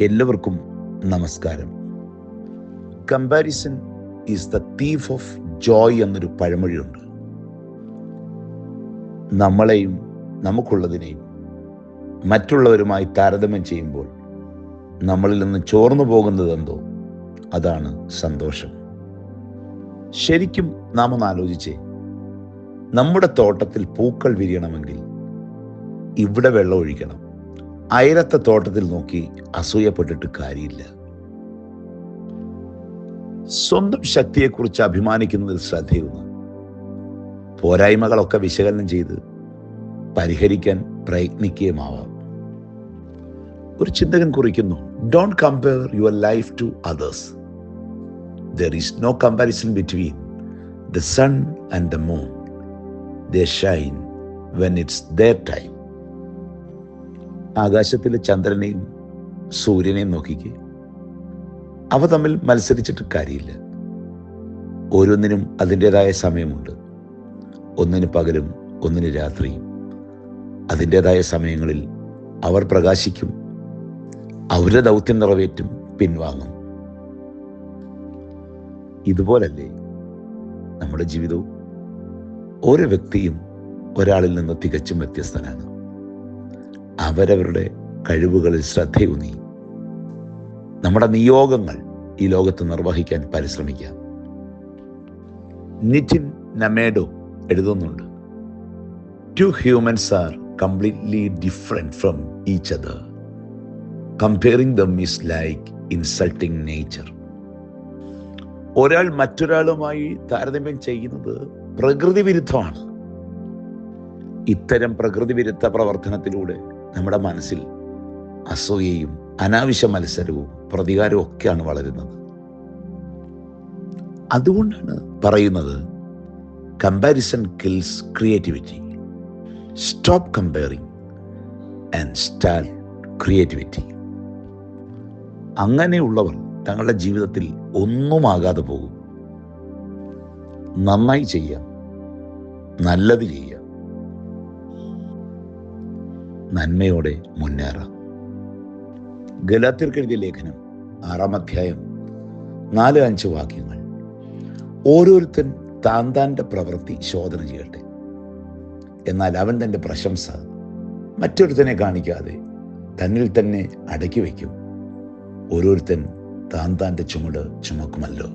എല്ലാവർക്കും നമസ്കാരം. Comparison is the thief of joy എന്നൊരു പഴമൊഴിയുണ്ട്. നമ്മളെയും നമുക്കുള്ളതിനെയും മറ്റുള്ളവരുമായി താരതമ്യം ചെയ്യുമ്പോൾ നമ്മളിൽ നിന്ന് ചോർന്നു പോകുന്നതെന്തോ അതാണ് സന്തോഷം. ശരിക്കും നാം ഒന്ന് ആലോചിച്ചേ. നമ്മുടെ തോട്ടത്തിൽ പൂക്കൾ വിരിയണമെങ്കിൽ ഇവിടെ വെള്ളം ഒഴിക്കണം. അയലത്തെ തോട്ടത്തിൽ നോക്കി അസൂയപ്പെട്ടിട്ട് കാര്യമില്ല. സ്വന്തം ശക്തിയെക്കുറിച്ച് അഭിമാനിക്കുന്നതിൽ ശ്രദ്ധയൂന്ന് പോരായ്മകളൊക്കെ വിശകലനം ചെയ്ത് പരിഹരിക്കാൻ പ്രയത്നിക്കുകയുമാവാം. ഒരു ചിന്തകൻ കുറിക്കുന്നു don't compare your life to others there is no comparison between the sun and the moon they shine when it's their time ആകാശത്തിലെ ചന്ദ്രനെയും സൂര്യനെയും നോക്കിക്കേ. അവ തമ്മിൽ മത്സരിച്ചിട്ട് കാര്യമില്ല. ഓരോന്നിനും അതിന്റെതായ സമയമുണ്ട്. ഒന്നിന് പകലും ഒന്നിന് രാത്രിയും. അതിന്റെതായ സമയങ്ങളിൽ അവർ പ്രകാശിക്കും. അവരുടെ ദൗത്യം നിറവേറ്റും പിൻവാങ്ങും. ഇതുപോലല്ലേ നമ്മുടെ ജീവിതവും? ഓരോ വ്യക്തിയും ഒരാളിൽ നിന്ന് തികച്ചും വ്യത്യസ്തനാണ്. അവരവരുടെ കഴിവുകളിൽ ശ്രദ്ധയൂന്നി. നമ്മുടെ നിയോഗങ്ങൾ ഈ ലോകത്ത് നിർവഹിക്കാൻ പരിശ്രമിക്കാം നിറ്റിൻ നമേഡോ എഴുതുന്നുണ്ട്. Two humans are completely different from each other comparing them is like insulting nature ഒരാൾ മറ്റൊരാളുമായി താരതമ്യം ചെയ്യുന്നത് പ്രകൃതി വിരുദ്ധമാണ് ഇത്തരം പ്രകൃതി വിരുദ്ധ പ്രവർത്തനത്തിലൂടെ നമ്മുടെ മനസ്സിൽ അസൂയയും അനാവശ്യ മത്സരവും പ്രതികാരവും ഒക്കെയാണ് വളരുന്നത്. അതുകൊണ്ടാണ് പറയുന്നത് comparison kills creativity stop comparing and start creativity അങ്ങനെയുള്ളവർ തങ്ങളുടെ ജീവിതത്തിൽ ഒന്നുമാകാതെ പോകും. നന്നായി ചെയ്യാം. നല്ലത് ചെയ്യാം. നന്മയോടെ മുന്നേറാം. ഗലാത്തിർക്കെഴുതിയ ലേഖനം ആറാം അധ്യായം നാല് അഞ്ച് വാക്യങ്ങൾ. ഓരോരുത്തൻ താൻ താന്റെ പ്രവൃത്തി ശോധന ചെയ്യട്ടെ. എന്നാൽ അവൻ തന്റെ പ്രശംസ മറ്റൊരുത്തനെ കാണിക്കാതെ തന്നിൽ തന്നെ അടക്കി വയ്ക്കും. ഓരോരുത്തൻ താൻ താന്റെ ചുമട് ചുമക്കുമല്ലോ.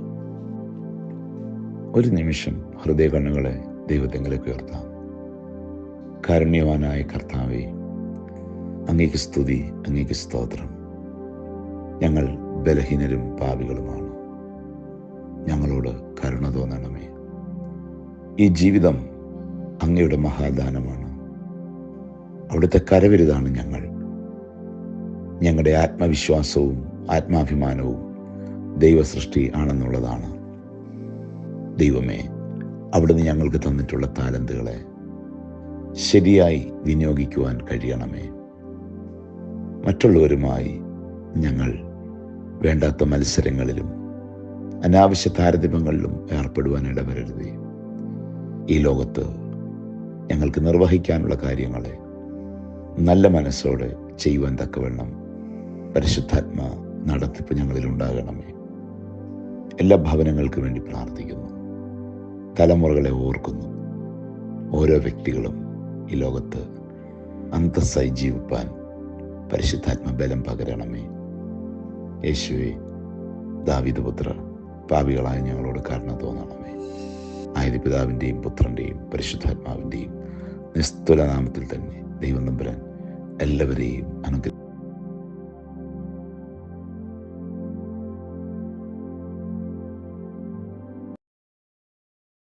ഒരു നിമിഷം ഹൃദയ കണ്ണുകളെ ദൈവത്തെങ്കിലേക്ക് ഉയർത്താം. കാരുണ്യവാനായ കർത്താവെ അങ്ങേക്ക് സ്തുതി അങ്ങേക്ക് സ്തോത്രം. ഞങ്ങൾ ബലഹീനരും പാപികളുമാണ്. ഞങ്ങളോട് കരുണ തോന്നണമേ. ഈ ജീവിതം അങ്ങയുടെ മഹാദാനമാണ്. അവിടുത്തെ കരവിരുതാണ് ഞങ്ങൾ. ഞങ്ങളുടെ ആത്മവിശ്വാസവും ആത്മാഭിമാനവും ദൈവസൃഷ്ടി ആണെന്നുള്ളതാണ്. ദൈവമേ അവിടുന്ന് ഞങ്ങൾക്ക് തന്നിട്ടുള്ള താലന്തുകളെ ശരിയായി വിനിയോഗിക്കുവാൻ കഴിയണമേ. മറ്റുള്ളവരുമായി ഞങ്ങൾ വേണ്ടാത്ത മത്സരങ്ങളിലും അനാവശ്യ താരതമ്യങ്ങളിലും ഏർപ്പെടുവാൻ ഇടവരരുത്. ഈ ലോകത്ത് ഞങ്ങൾക്ക് നിർവഹിക്കാനുള്ള കാര്യങ്ങളെ നല്ല മനസ്സോടെ ചെയ്യുവാൻ തക്കവണ്ണം പരിശുദ്ധാത്മ നടത്തിപ്പ് ഞങ്ങളിൽ ഉണ്ടാകണമേ. എല്ലാ ഭവനങ്ങൾക്ക് വേണ്ടി പ്രാർത്ഥിക്കുന്നു. തലമുറകളെ ഓർക്കുന്നു. ഓരോ വ്യക്തികളും ഈ ലോകത്ത് അന്തസ്സായി ജീവിപ്പാൻ പരിശുദ്ധാത്മ ബലം പകരണമേ. യേശുവെ ദാവിദപുത്ര പാപികളായ ഞങ്ങളോട് കാരണം തോന്നണമേ. ആയത് പിതാവിന്റെയും പുത്രന്റെയും പരിശുദ്ധാത്മാവിന്റെയും നിസ്തുല നാമത്തിൽ തന്നെ ദൈവം നമ്പുരാൻ എല്ലാവരെയും അനുഗ്രഹം